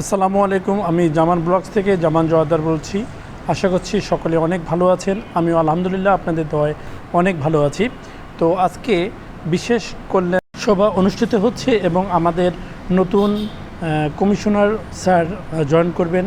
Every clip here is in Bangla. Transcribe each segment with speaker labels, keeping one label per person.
Speaker 1: আসসালামু আলাইকুম, আমি জামান ব্লগস থেকে জামান জওয়াদার বলছি। আশা করছি সকলে অনেক ভালো আছেন। আমিও আলহামদুলিল্লাহ আপনাদের দয় অনেক ভালো আছি। তো আজকে বিশেষ কল্যাণ সভা অনুষ্ঠিত হচ্ছে এবং আমাদের নতুন কমিশনার স্যার জয়েন করবেন।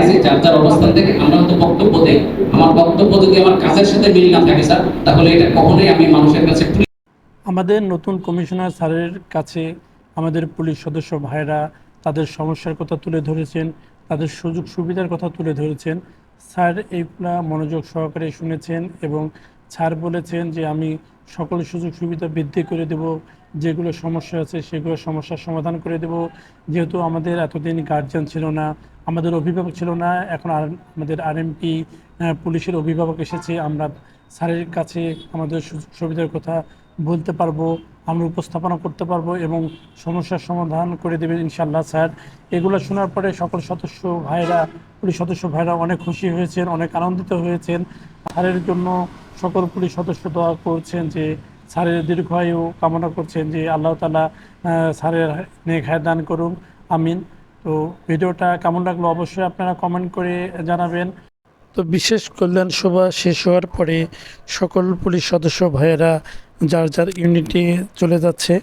Speaker 2: আছে, যার যার অবস্থান থেকে আমরা তো বক্তব্য দেই। আমার বক্তব্য যদি আমার কাজের সাথে মিল না থাকে, স্যার, তাহলে এটা কখনোই আমি মানুষের কাছে
Speaker 1: আমাদের নতুন কমিশনার স্যারের কাছে আমাদের পুলিশ সদস্য ভাইরা তাদের সমস্যার কথা তুলে ধরেছেন, তাদের সুযোগ সুবিধার কথা তুলে ধরেছেন। স্যার এইগুলা মনোযোগ সহকারে শুনেছেন এবং স্যার বলেছেন যে আমি সকল সুযোগ সুবিধা বৃদ্ধি করে দেব। যেগুলো সমস্যা আছে সেগুলো সমস্যার সমাধান করে দেব। যেহেতু আমাদের এতদিন গার্জিয়ান ছিল না, আমাদের অভিভাবক ছিল না, এখন আর আমাদের আরএমপি পুলিশের অভিভাবক এসেছে, আমরা স্যারের কাছে আমাদের সুযোগ সুবিধার কথা বলতে পারব, আমরা উপস্থাপনা করতে পারব এবং সমস্যার সমাধান করে দেবেন ইনশাল্লাহ স্যার। এগুলো শোনার পরে সকল সদস্য ভাইরা পুলিশ সদস্য ভাইরা অনেক খুশি হয়েছেন, অনেক আনন্দিত হয়েছেন। স্যারের জন্য সকল পুলিশ সদস্য দোয়া করছেন যে স্যারের দীর্ঘায়ু কামনা করছেন যে আল্লাহ তালা স্যারের নেক হায় দান করুন। আমিন। তো ভিডিওটা কেমন লাগল অবশ্যই আপনারা কমেন্ট করে জানাবেন। তো বিশেষ কল্যাণ সভা শেষ হওয়ার পরে সকল পুলিশ সদস্য ভাইয়েরা যার যার ইউনিটে চলে যাচ্ছে,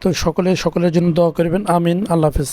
Speaker 1: তো সকলে সকলের জন্য দোয়া করবেন। আমিন। আল্লাহ হাফেজ।